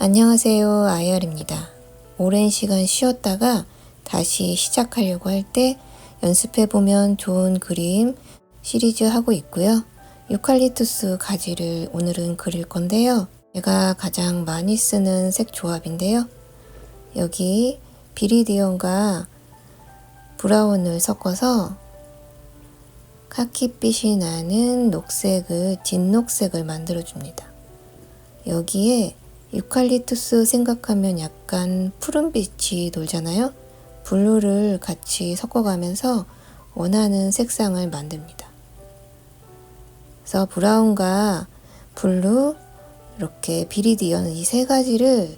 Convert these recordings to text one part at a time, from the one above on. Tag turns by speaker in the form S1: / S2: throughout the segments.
S1: 안녕하세요. 아이알입니다. 오랜 시간 쉬었다가 다시 시작하려고 할 때 연습해보면 좋은 그림 시리즈 하고 있고요. 유칼립투스 가지를 오늘은 그릴 건데요. 제가 가장 많이 쓰는 색 조합인데요. 여기 비리디온과 브라운을 섞어서 카키빛이 나는 녹색을 진녹색을 만들어 줍니다. 여기에 유칼립투스 생각하면 약간 푸른빛이 돌잖아요. 블루를 같이 섞어가면서 원하는 색상을 만듭니다. 그래서 브라운과 블루, 이렇게 비리디언 이 세 가지를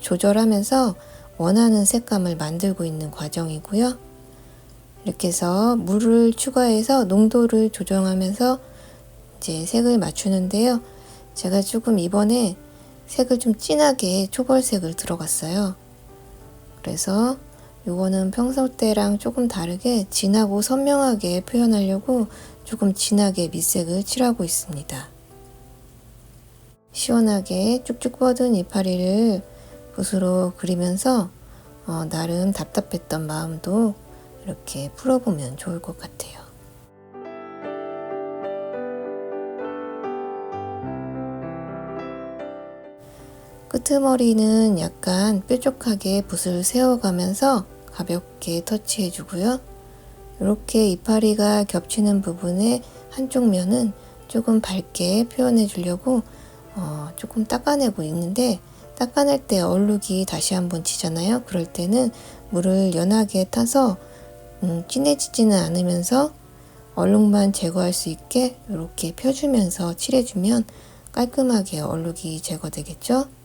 S1: 조절하면서 원하는 색감을 만들고 있는 과정이고요. 이렇게 해서 물을 추가해서 농도를 조정하면서 이제 색을 맞추는데요. 제가 조금 이번에 색을 좀 진하게 초벌색을 들어갔어요. 그래서 요거는 평소 때랑 조금 다르게 진하고 선명하게 표현하려고 조금 진하게 밑색을 칠하고 있습니다. 시원하게 쭉쭉 뻗은 이파리를 붓으로 그리면서 어, 나름 답답했던 마음도 이렇게 풀어보면 좋을 것 같아요. 끄트머리는 약간 뾰족하게 붓을 세워가면서 가볍게 터치해주고요. 이렇게 이파리가 겹치는 부분에 한쪽 면은 조금 밝게 표현해 주려고 어, 조금 닦아내고 있는데 닦아낼 때 얼룩이 다시 한번 치잖아요. 그럴 때는 물을 연하게 타서 음, 진해지지는 않으면서 얼룩만 제거할 수 있게 이렇게 펴주면서 칠해주면 깔끔하게 얼룩이 제거되겠죠.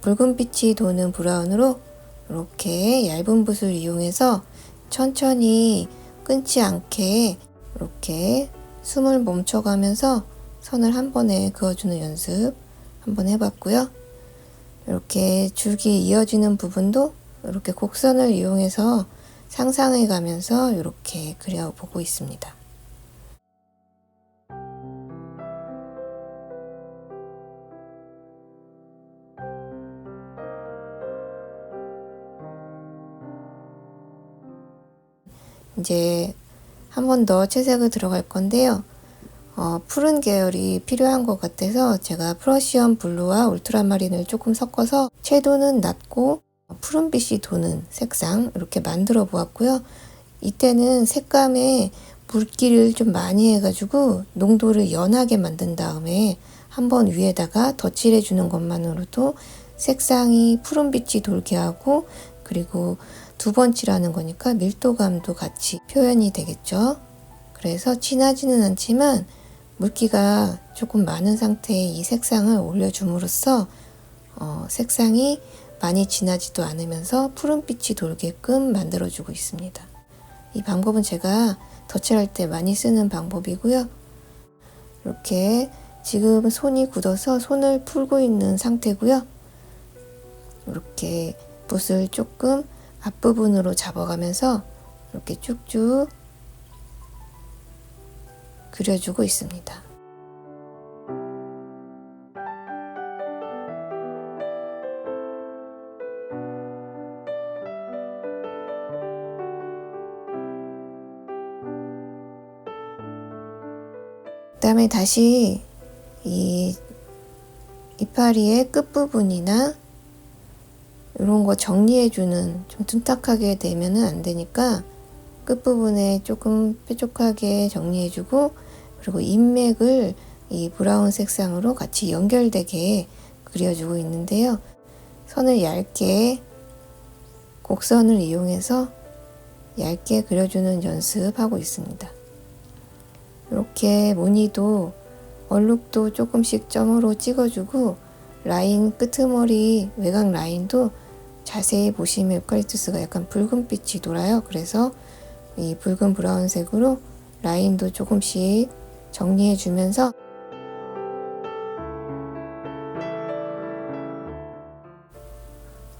S1: 붉은빛이 도는 브라운으로 이렇게 얇은 붓을 이용해서 천천히 끊지 않게 이렇게 숨을 멈춰가면서 선을 한 번에 그어주는 연습 한번 해봤고요. 이렇게 줄기 이어지는 부분도 이렇게 곡선을 이용해서 상상해 가면서 이렇게 그려보고 있습니다. 이제 한 번 더 채색을 들어갈 건데요. 어, 푸른 계열이 필요한 것 같아서 제가 프러시엄 블루와 울트라마린을 조금 섞어서 채도는 낮고 푸른빛이 도는 색상 이렇게 만들어 보았고요. 이때는 색감에 물기를 좀 많이 해가지고 농도를 연하게 만든 다음에 한번 위에다가 덧칠해 주는 것만으로도 색상이 푸른빛이 돌게 하고 그리고 두번 칠하는 거니까 밀도감도 같이 표현이 되겠죠. 그래서 진하지는 않지만 물기가 조금 많은 상태의 이 색상을 올려줌으로써 어, 색상이 많이 진하지도 않으면서 푸른빛이 돌게끔 만들어주고 있습니다. 이 방법은 제가 덧칠할 때 많이 쓰는 방법이고요. 이렇게 지금 손이 굳어서 손을 풀고 있는 상태고요. 이렇게 붓을 조금 앞부분으로 잡아가면서 이렇게 쭉쭉 그려주고 있습니다. 그 다음에 다시 이 이파리의 끝부분이나 이런 거 정리해주는 좀 둔탁하게 되면은 안 되니까 끝부분에 조금 뾰족하게 정리해주고 그리고 인맥을 이 브라운 색상으로 같이 연결되게 그려주고 있는데요. 선을 얇게 곡선을 이용해서 얇게 그려주는 연습하고 있습니다. 이렇게 무늬도 얼룩도 조금씩 점으로 찍어주고 라인 끄트머리 외곽 라인도 자세히 보시면 유칼립투스가 약간 붉은빛이 돌아요. 그래서 이 붉은 브라운색으로 라인도 조금씩 정리해 주면서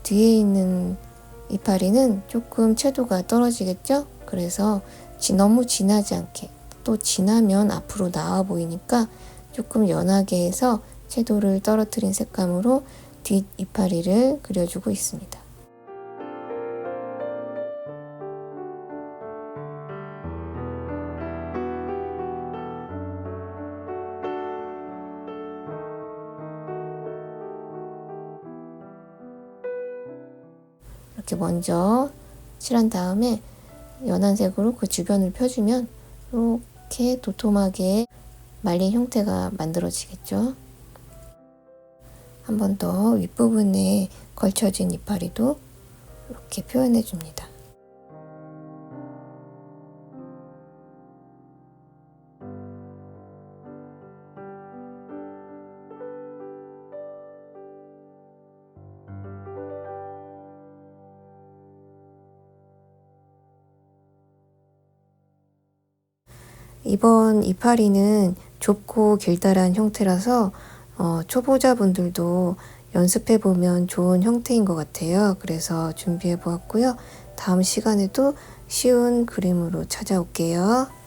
S1: 뒤에 있는 이파리는 조금 채도가 떨어지겠죠? 그래서 너무 진하지 않게 또 진하면 앞으로 나와 보이니까 조금 연하게 해서 채도를 떨어뜨린 색감으로 뒷 이파리를 그려주고 있습니다. 이렇게 먼저 칠한 다음에 연한 색으로 그 주변을 펴주면 이렇게 도톰하게 말린 형태가 만들어지겠죠. 한 번 더 윗부분에 걸쳐진 이파리도 이렇게 표현해 줍니다. 이번 이파리는 좁고 길다란 형태라서 어, 초보자분들도 연습해 보면 좋은 형태인 것 같아요. 그래서 준비해 보았고요. 다음 시간에도 쉬운 그림으로 찾아올게요.